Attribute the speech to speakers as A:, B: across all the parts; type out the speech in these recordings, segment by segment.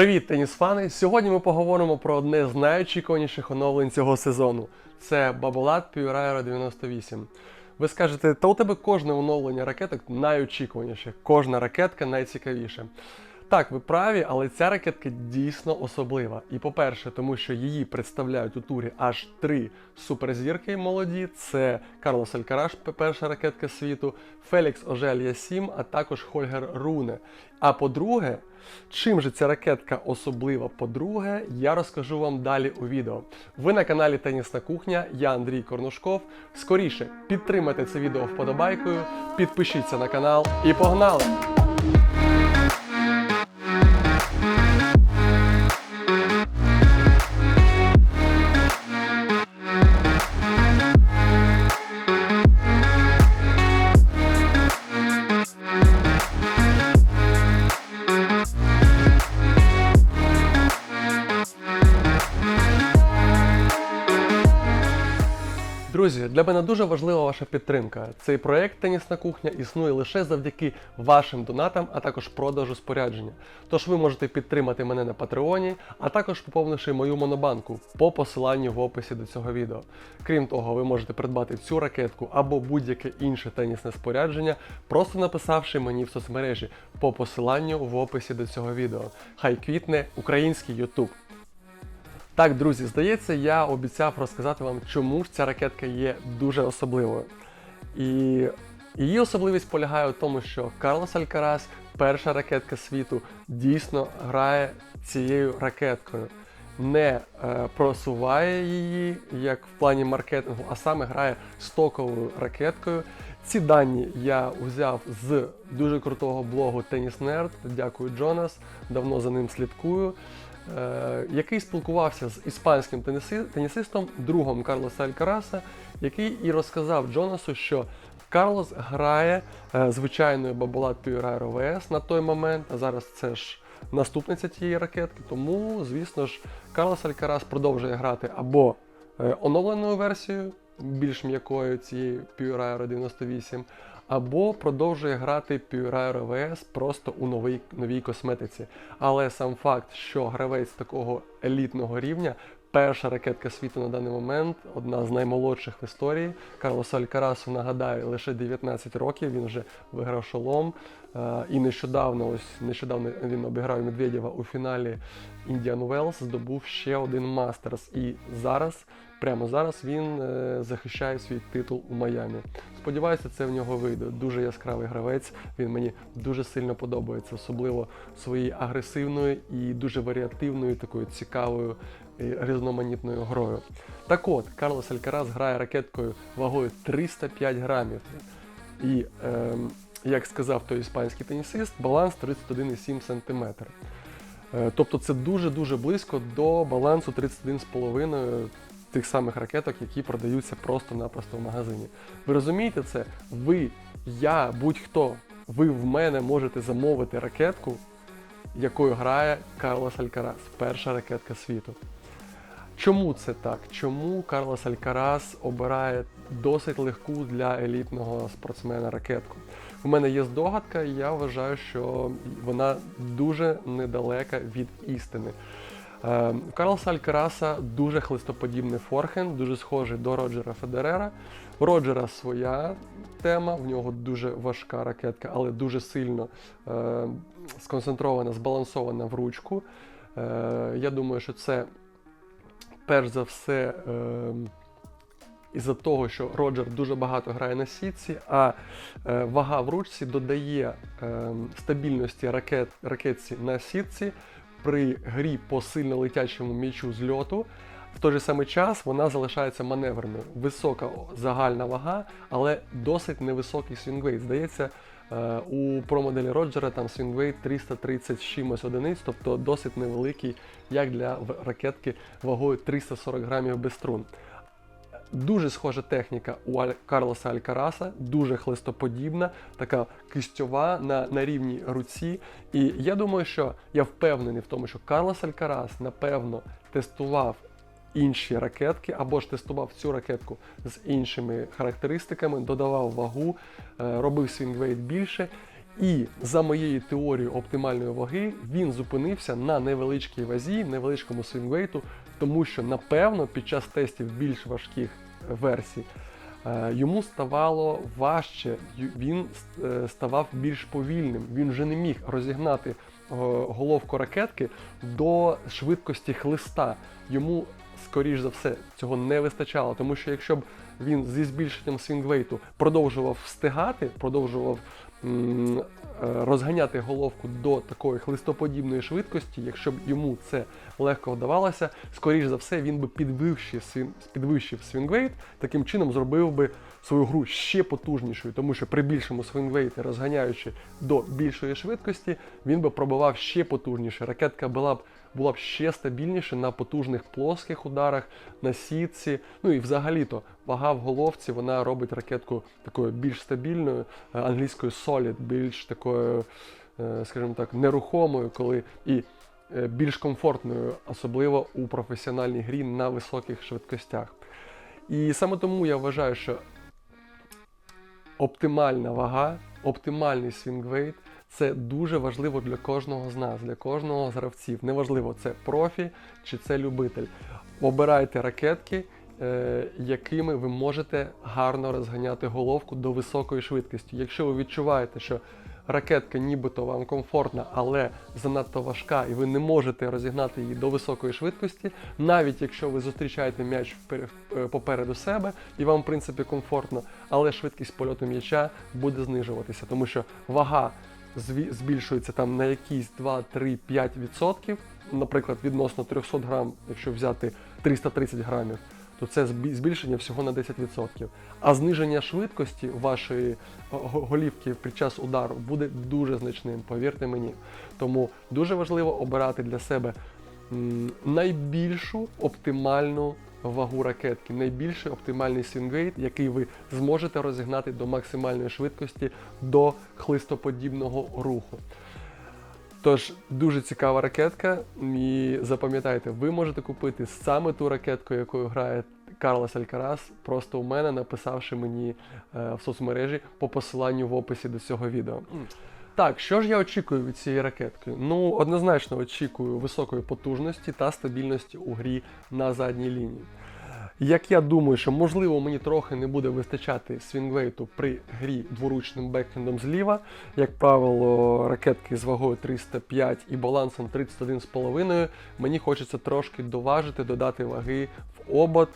A: Привіт, тенісфани! Сьогодні ми поговоримо про одне з найочікуваніших оновлень цього сезону. Це Babolat Pure Aero 98. Ви скажете, та у тебе кожне оновлення ракеток найочікуваніше, кожна ракетка найцікавіша. Так, ви праві, але ця ракетка дійсно особлива. І по-перше, тому що її представляють у турі аж три суперзірки молоді: це Карлос Алькараш, перша ракетка світу, Фелікс Ожель 7, а також Хольгер Руне. А по-друге, чим же ця ракетка особлива? По-друге, я розкажу вам далі у відео. Ви на каналі Тенісна Кухня, я Андрій Корнушков. Скоріше підтримайте це відео вподобайкою, підпишіться на канал і погнали! Для мене дуже важлива ваша підтримка. Цей проект Тенісна кухня існує лише завдяки вашим донатам, а також продажу спорядження. Тож ви можете підтримати мене на Патреоні, а також поповнивши мою монобанку по посиланню в описі до цього відео. Крім того, ви можете придбати цю ракетку або будь-яке інше тенісне спорядження, просто написавши мені в соцмережі по посиланню в описі до цього відео. Хай квітне український YouTube. Так, друзі, здається, я обіцяв розказати вам, чому ж ця ракетка є дуже особливою. І її особливість полягає в тому, що Карлос Алькарас, перша ракетка світу, дійсно грає цією ракеткою. Не е, просуває її як в плані маркетингу, а саме грає стоковою ракеткою. Ці дані я взяв з дуже крутого блогу Tennis Nerd. Дякую, Джонас. Давно за ним слідкую. Е, який спілкувався з іспанським тенісистом, другом Карлоса Алькараса, який і розказав Джонасу, що Карлос грає е, звичайною Aero VS на той момент, а зараз це ж наступниця тієї ракетки. Тому, звісно ж, Карлос Алькарас продовжує грати або е, оновленою версією, більш м'якою цієї Pure Aero 98, або продовжує грати Pure Aero VS просто у новій, новій косметиці. Але сам факт, що гравець такого елітного рівня, перша ракетка світу на даний момент, одна з наймолодших в історії. Карлосу Алькарасу, нагадаю, лише 19 років, він вже виграв шолом. Е, І нещодавно, ось нещодавно він обіграв Медведєва у фіналі Indian Wells, здобув ще один мастерс. І зараз, прямо зараз, він е, захищає свій титул у Майамі. Сподіваюся, це в нього вийде. Дуже яскравий гравець. Він мені дуже сильно подобається, особливо своєю агресивною і дуже варіативною, такою цікавою і різноманітною грою. Так от, Карлос Алькарас грає ракеткою вагою 305 грамів. І, ем, як сказав той іспанський тенісист, баланс 31,7 см. Е, Тобто це дуже-дуже близько до балансу 31,5 тих самих ракеток, які продаються просто-напросто в магазині. Ви розумієте це? Ви, я, будь-хто, ви в мене можете замовити ракетку, якою грає Карлос Алькарас, перша ракетка світу. Чому це так? Чому Карлос Алькарас обирає досить легку для елітного спортсмена ракетку? У мене є здогадка, і я вважаю, що вона дуже недалека від істини. Е, У Карлоса Алькараса дуже хлистоподібний форхенд, дуже схожий до Роджера Федерера. Роджера своя тема, в нього дуже важка ракетка, але дуже сильно е, сконцентрована, збалансована в ручку. Е, я думаю, що це перш за все. Е, із-за того, що Роджер дуже багато грає на сітці, а е, вага в ручці додає е, стабільності ракет, ракетці на сітці при грі по сильно летячому м'ячу з льоту. В той же самий час вона залишається маневреною. Висока загальна вага, але досить невисокий свінгвейт. Здається, е, у промоделі Роджера там свінгвейт 330 з чимось одиниць, тобто досить невеликий, як для ракетки вагою 340 грамів без струн. Дуже схожа техніка у Карлоса Алькараса, дуже хлистоподібна, така кистьова на, на рівні руці. І я думаю, що я впевнений в тому, що Карлос Алькарас, напевно, тестував інші ракетки або ж тестував цю ракетку з іншими характеристиками, додавав вагу, е, робив свінгвейт більше. І за моєю теорією оптимальної ваги він зупинився на невеличкій вазі, невеличкому свінгвейту, тому що напевно під час тестів більш важких версій е, йому ставало важче, він е, ставав більш повільним. Він вже не міг розігнати е, головку ракетки до швидкості хлиста. Йому, скоріш за все, цього не вистачало, тому що якщо б він зі збільшенням свінгвейту продовжував встигати, продовжував розганяти головку до такої хлистоподібної швидкості, якщо б йому це легко вдавалося, скоріш за все він би підвищив, підвищив свінгвейт, таким чином зробив би свою гру ще потужнішою, тому що при більшому свінгвейті, розганяючи до більшої швидкості, він би пробивав ще потужніше. Ракетка була б була б ще стабільніше на потужних плоских ударах, на сітці. Ну і взагалі-то вага в головці вона робить ракетку такою більш стабільною, е, англійською solid, більш такою, е, скажімо так, нерухомою, коли і е, більш комфортною, особливо у професіональній грі на високих швидкостях. І саме тому я вважаю, що оптимальна вага, оптимальний свінгвейт це дуже важливо для кожного з нас, для кожного з гравців. Неважливо, це профі чи це любитель. Обирайте ракетки, е, якими ви можете гарно розганяти головку до високої швидкості. Якщо ви відчуваєте, що ракетка нібито вам комфортна, але занадто важка, і ви не можете розігнати її до високої швидкості, навіть якщо ви зустрічаєте м'яч е, попереду себе, і вам, в принципі, комфортно, але швидкість польоту м'яча буде знижуватися, тому що вага збільшується там на якісь 2, 3, 5 відсотків, наприклад, відносно 300 грам, якщо взяти 330 грамів, то це збільшення всього на 10%. А зниження швидкості вашої голівки під час удару буде дуже значним, повірте мені. Тому дуже важливо обирати для себе найбільшу оптимальну вагу ракетки, найбільший оптимальний свінгвейт, який ви зможете розігнати до максимальної швидкості до хлистоподібного руху. Тож дуже цікава ракетка. І запам'ятайте, ви можете купити саме ту ракетку, якою грає Карлос Алькарас, просто у мене написавши мені е, в соцмережі по посиланню в описі до цього відео. Так, що ж я очікую від цієї ракетки? Ну, однозначно очікую високої потужності та стабільності у грі на задній лінії. Як я думаю, що можливо мені трохи не буде вистачати свінгвейту при грі дворучним бекхендом зліва, як правило, ракетки з вагою 305 і балансом 31,5, мені хочеться трошки доважити, додати ваги в обод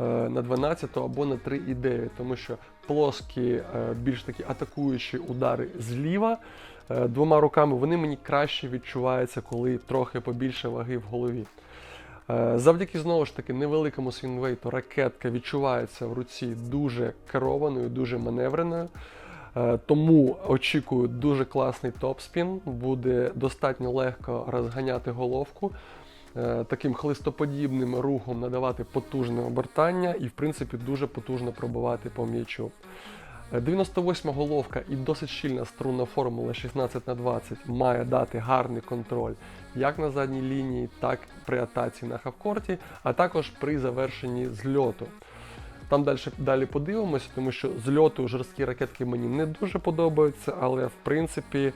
A: е, на 12 або на 3,9, тому що плоскі, е, більш такі атакуючі удари зліва е, двома руками вони мені краще відчуваються, коли трохи побільше ваги в голові. Е, Завдяки знову ж таки невеликому свінвейту ракетка відчувається в руці дуже керованою, дуже маневреною. Е, Тому очікую дуже класний топспін, буде достатньо легко розганяти головку, е, таким хлистоподібним рухом надавати потужне обертання і, в принципі, дуже потужно пробивати по м'ячу. Е, 98 головка і досить щільна струнна формула 16 на 20 має дати гарний контроль як на задній лінії, так і при атаці на хавкорті, а також при завершенні зльоту. Там далі, далі подивимося, тому що зльоту жорсткі ракетки мені не дуже подобаються, але в принципі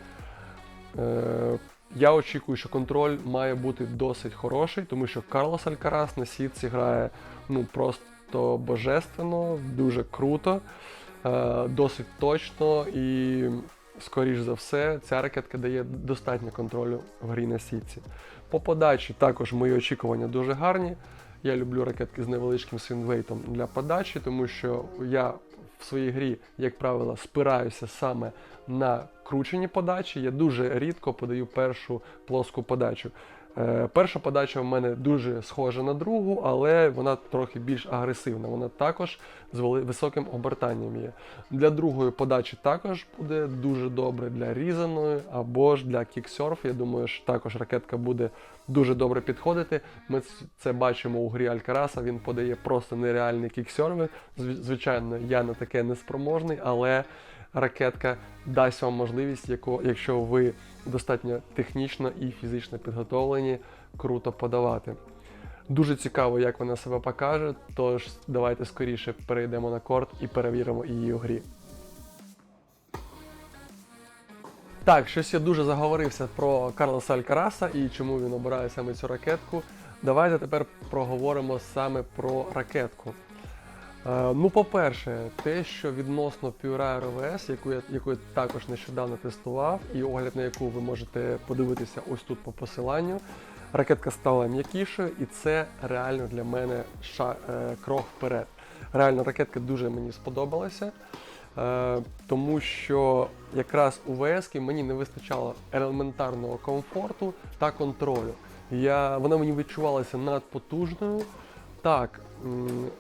A: е, я очікую, що контроль має бути досить хороший, тому що Карлос Алькарас на сітці грає ну, просто божественно, дуже круто, досить точно і, скоріш за все, ця ракетка дає достатньо контролю в грі на сітці. По подачі також мої очікування дуже гарні. Я люблю ракетки з невеличким свінвейтом для подачі, тому що я в своїй грі, як правило, спираюся саме на кручені подачі. Я дуже рідко подаю першу плоску подачу. Е, перша подача в мене дуже схожа на другу, але вона трохи більш агресивна. Вона також з високим обертанням є. Для другої подачі також буде дуже добре для різаної або ж для кіксерф. Я думаю, що також ракетка буде дуже добре підходити. Ми це бачимо у грі Алькараса. Він подає просто нереальні кіксерви. Зв- Звичайно, я на таке не спроможний, але ракетка дасть вам можливість, якщо ви достатньо технічно і фізично підготовлені, круто подавати. Дуже цікаво, як вона себе покаже, тож давайте скоріше перейдемо на корт і перевіримо її у грі. Так, щось я дуже заговорився про Карлоса Алькараса і чому він обирає саме цю ракетку. Давайте тепер проговоримо саме про ракетку. Е, ну, по-перше, те, що відносно Pure RVS, яку я, яку я також нещодавно тестував, і огляд на яку ви можете подивитися ось тут по посиланню, ракетка стала м'якішою, і це реально для мене ша, е, крок вперед. Реально, ракетка дуже мені сподобалася. Е, тому що якраз у ВС мені не вистачало елементарного комфорту та контролю. Я, вона мені відчувалася надпотужною. Так,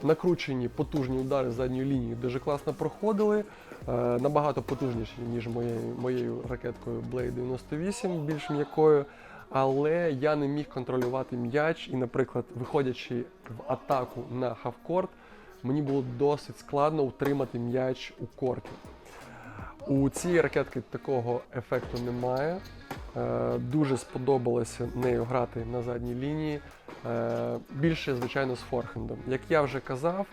A: накручені потужні удари задньої лінії дуже класно проходили, е, набагато потужніші, ніж моєю, моєю ракеткою Blade 98, більш м'якою. Але я не міг контролювати м'яч і, наприклад, виходячи в атаку на хавкорт, мені було досить складно утримати м'яч у корті. У цієї ракетки такого ефекту немає. Е, Дуже сподобалося нею грати на задній лінії. Е, Більше, звичайно, з форхендом. Як я вже казав,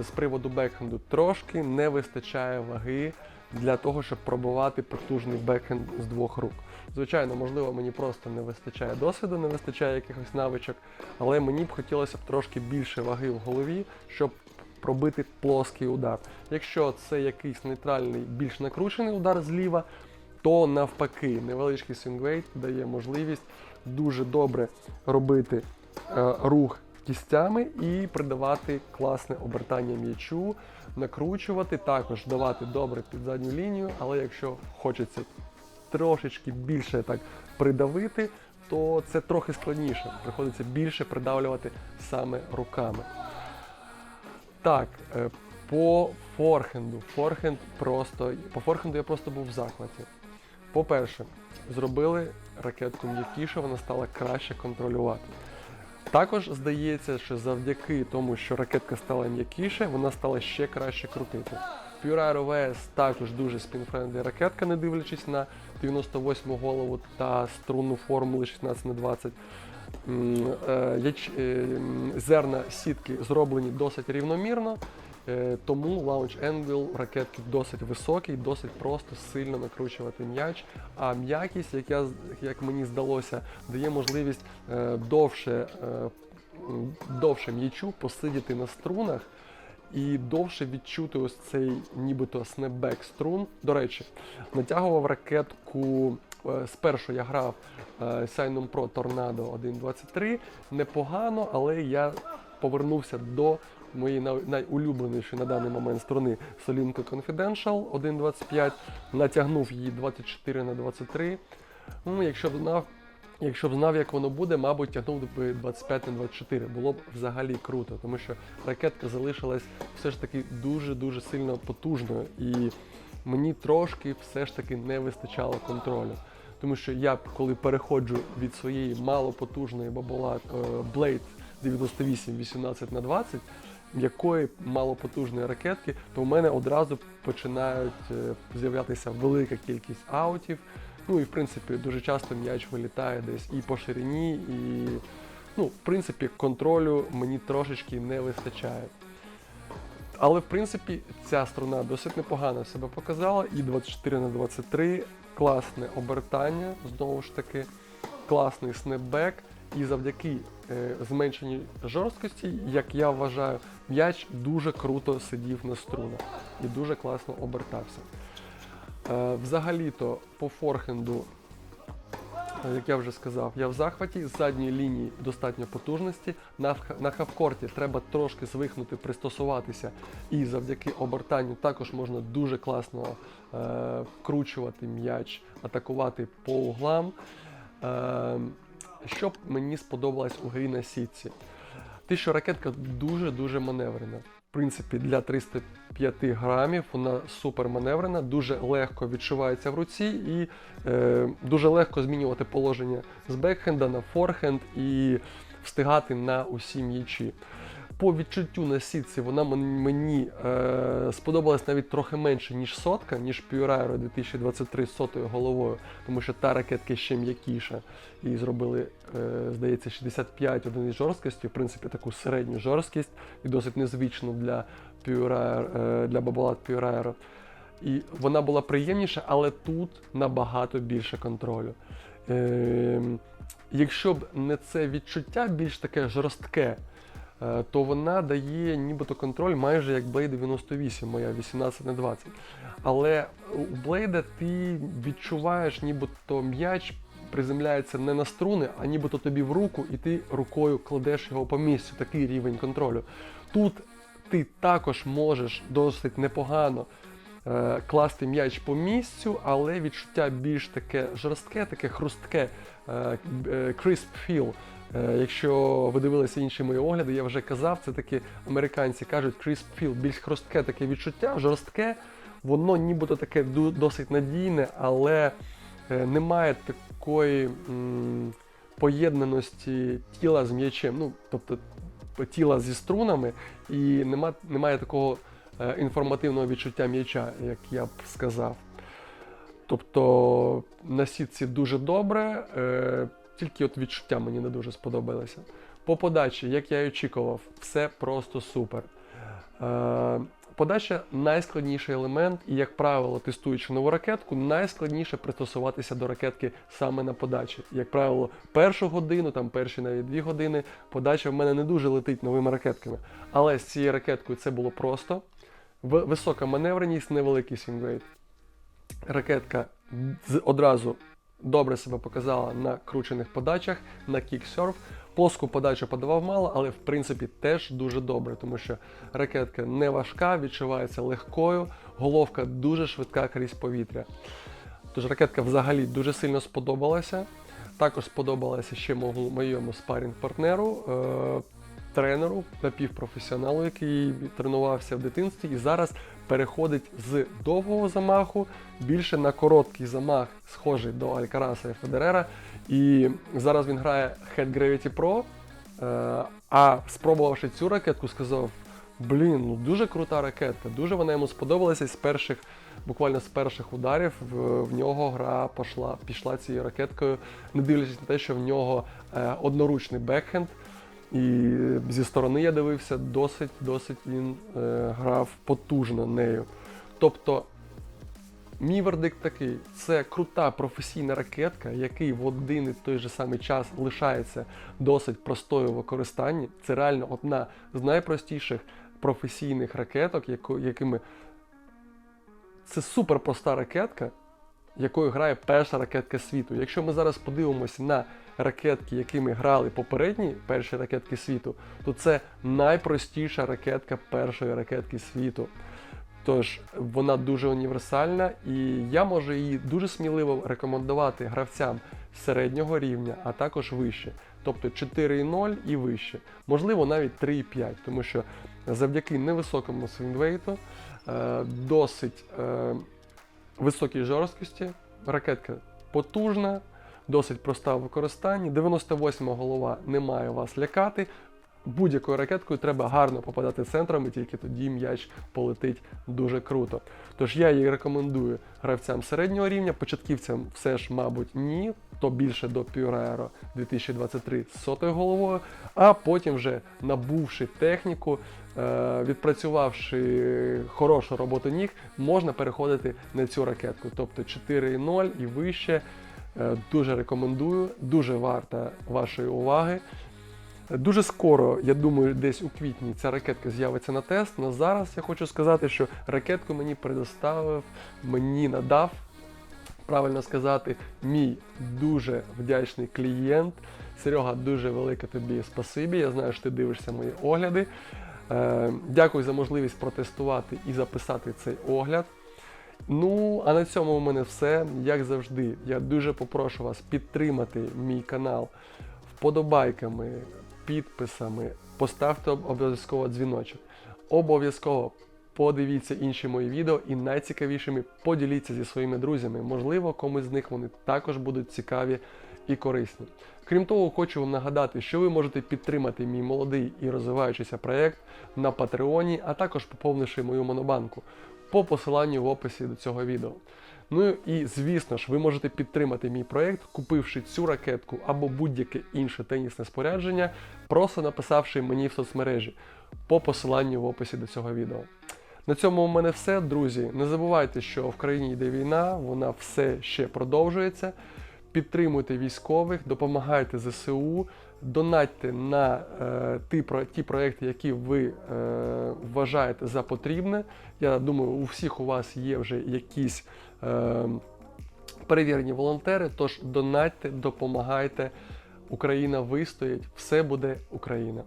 A: з приводу бекхенду трошки не вистачає ваги для того, щоб пробувати потужний бекхенд з двох рук. Звичайно, можливо, мені просто не вистачає досвіду, не вистачає якихось навичок, але мені б хотілося б трошки більше ваги в голові, щоб пробити плоский удар. Якщо це якийсь нейтральний, більш накручений удар зліва, то навпаки, невеличкий свінгвейт дає можливість дуже добре робити е, рух кістями і придавати класне обертання м'ячу, накручувати, також давати добре під задню лінію, але якщо хочеться трошечки більше так придавити, то це трохи складніше. Приходиться більше придавлювати саме руками. Так, е, по форхенду. Форхенд просто. По форхенду я просто був в захваті. По-перше, зробили ракетку м'якіше, вона стала краще контролювати. Також здається, що завдяки тому, що ракетка стала м'якіше, вона стала ще краще крутити. Pure Aero також дуже спінфрендлі ракетка, не дивлячись на 98 голову та струнну формулу 16 на 20 М, е, яч- е, Зерна сітки зроблені досить рівномірно, тому Launch Angle ракетки досить високий, досить просто сильно накручувати м'яч. А м'якість, як, я, як мені здалося, дає можливість е, довше, е, довше м'ячу посидіти на струнах і довше відчути ось цей нібито снепбек струн. До речі, натягував ракетку. е, Спершу я грав е, Sinum Pro Tornado 1.23. Непогано, але я повернувся до моєї найулюбленішої на даний момент струни Solinco Confidential 1.25. Натягнув її 24 на 23. Ну, якщо б знав, Якщо б знав, як воно буде, мабуть, тягнув би 25 на 24. Було б взагалі круто, тому що ракетка залишилась все ж таки дуже-дуже сильно потужною. І мені трошки все ж таки не вистачало контролю. Тому що я, коли переходжу від своєї малопотужної бабола е, Blade 98 18 на 20 м'якої малопотужної ракетки, то в мене одразу починають е, з'являтися велика кількість аутів. Ну і в принципі дуже часто м'яч вилітає десь і по ширині, і ну, в принципі, контролю мені трошечки не вистачає. Але в принципі ця струна досить непогано себе показала. І 24 на 23 класне обертання, знову ж таки, класний снепбек. І завдяки зменшеній жорсткості, як я вважаю, м'яч дуже круто сидів на струнах і дуже класно обертався. Е, Взагалі-то по форхенду, е, як я вже сказав, я в захваті, з задньої лінії достатньо потужності. На, хавкорті треба трошки звикнути, пристосуватися, і завдяки обертанню також можна дуже класно е, вкручувати м'яч, атакувати по углам. Е, що б мені сподобалось у грі на сітці? Те, що ракетка дуже-дуже маневрена. В принципі, для 305 грамів вона супер маневрена, дуже легко відчувається в руці і е, дуже легко змінювати положення з бекхенда на форхенд і встигати на усі м'ячі. По відчуттю на сітці вона мені е, сподобалась навіть трохи менше, ніж сотка, ніж Pure Aero 2023 з сотою головою, тому що та ракетка ще м'якіша. І зробили, е, здається, 65 одиниць жорсткості, в принципі, таку середню жорсткість і досить незвичну для Pure Aero, е, для бабалат Pure Aero. і вона була приємніша, але тут набагато більше контролю. Ем, якщо б не це відчуття більш таке жорстке, е, то вона дає нібито контроль майже як Blade 98, моя 18 на 20. Але у Blade ти відчуваєш, нібито м'яч приземляється не на струни, а нібито тобі в руку, і ти рукою кладеш його по місцю. Такий рівень контролю. Тут ти також можеш досить непогано е, класти м'яч по місцю, але відчуття більш таке жорстке, таке хрустке, е, е, crisp feel. Е, Якщо ви дивилися інші мої огляди, я вже казав, це такі американці кажуть crisp feel, більш хрустке таке відчуття, жорстке, воно нібито таке досить надійне, але е, немає такої поєднаності тіла з м'ячем. Ну, тобто тіла зі струнами, і нема, немає такого е, інформативного відчуття м'яча, як я б сказав. Тобто на сітці дуже добре, тільки от відчуття мені не дуже сподобалося. По подачі, як я і очікував, все просто супер. Е, подача найскладніший елемент, і, як правило, тестуючи нову ракетку, найскладніше пристосуватися до ракетки саме на подачі. Як правило, першу годину, там перші навіть дві години, подача в мене не дуже летить новими ракетками. Але з цією ракеткою це було просто. Висока маневреність, невеликий свінгрейт. Ракетка одразу добре себе показала на кручених подачах, на кіксерф. Плоску подачу подавав мало, але в принципі теж дуже добре, тому що ракетка не важка, відчувається легкою, головка дуже швидка крізь повітря. Тож ракетка взагалі дуже сильно сподобалася. Також сподобалася ще моєму спарінг-партнеру, е, тренеру, напівпрофесіоналу, який тренувався в дитинстві і зараз переходить з довгого замаху більше на короткий замах, схожий до Алькараса і Федерера. І зараз він грає Head Gravity Pro. Е, а спробувавши цю ракетку, сказав: блін, ну дуже крута ракетка, дуже вона йому сподобалася і з перших, буквально з перших ударів в, в нього гра пішла, пішла цією ракеткою, не дивлячись на те, що в нього е, одноручний бекхенд. І зі сторони я дивився, досить, досить він е, грав потужно нею. Тобто, мій вердикт такий: це крута професійна ракетка, який в один і той же самий час лишається досить простою в використанні. Це реально одна з найпростіших професійних ракеток, яко- якими це супер проста ракетка, якою грає перша ракетка світу. Якщо ми зараз подивимося на ракетки, якими грали попередні перші ракетки світу, то це найпростіша ракетка першої ракетки світу. Тож вона дуже універсальна, і я можу її дуже сміливо рекомендувати гравцям середнього рівня, а також вище. Тобто 4,0 і вище. Можливо, навіть 3,5, тому що завдяки невисокому свінгвейту, е, досить е, високій жорсткості, ракетка потужна, досить проста в використанні. 98 голова не має вас лякати. Будь-якою ракеткою треба гарно попадати центром, і тільки тоді м'яч полетить дуже круто. Тож я її рекомендую гравцям середнього рівня, початківцям все ж, мабуть, ні, то більше до Aero 2023 з сотою головою, а потім вже набувши техніку, е, відпрацювавши хорошу роботу ніг, можна переходити на цю ракетку. Тобто 4.0 і вище. Е, Дуже рекомендую, дуже варта вашої уваги. Дуже скоро, я думаю, десь у квітні ця ракетка з'явиться на тест. але зараз я хочу сказати, що ракетку мені предоставив, мені надав, правильно сказати, мій дуже вдячний клієнт. Серега, дуже велике тобі спасибі. Я знаю, що ти дивишся мої огляди. Е, Дякую за можливість протестувати і записати цей огляд. Ну, а на цьому у мене все. Як завжди, я дуже попрошу вас підтримати мій канал вподобайками, підписами, поставте обов'язково дзвіночок. Обов'язково подивіться інші мої відео і найцікавішими поділіться зі своїми друзями. Можливо, комусь з них вони також будуть цікаві і корисні. Крім того, хочу вам нагадати, що ви можете підтримати мій молодий і розвиваючийся проєкт на Патреоні, а також поповнивши мою монобанку по посиланню в описі до цього відео. Ну і звісно ж, ви можете підтримати мій проєкт, купивши цю ракетку або будь-яке інше тенісне спорядження, просто написавши мені в соцмережі по посиланню в описі до цього відео. На цьому у мене все, друзі. Не забувайте, що в країні йде війна, вона все ще продовжується. Підтримуйте військових, допомагайте ЗСУ, донатьте на е, ті, ті проекти, які ви е, вважаєте за потрібне. Я думаю, у всіх у вас є вже якісь е, перевірені волонтери. Тож донатьте, допомагайте. Україна вистоїть, все буде Україна.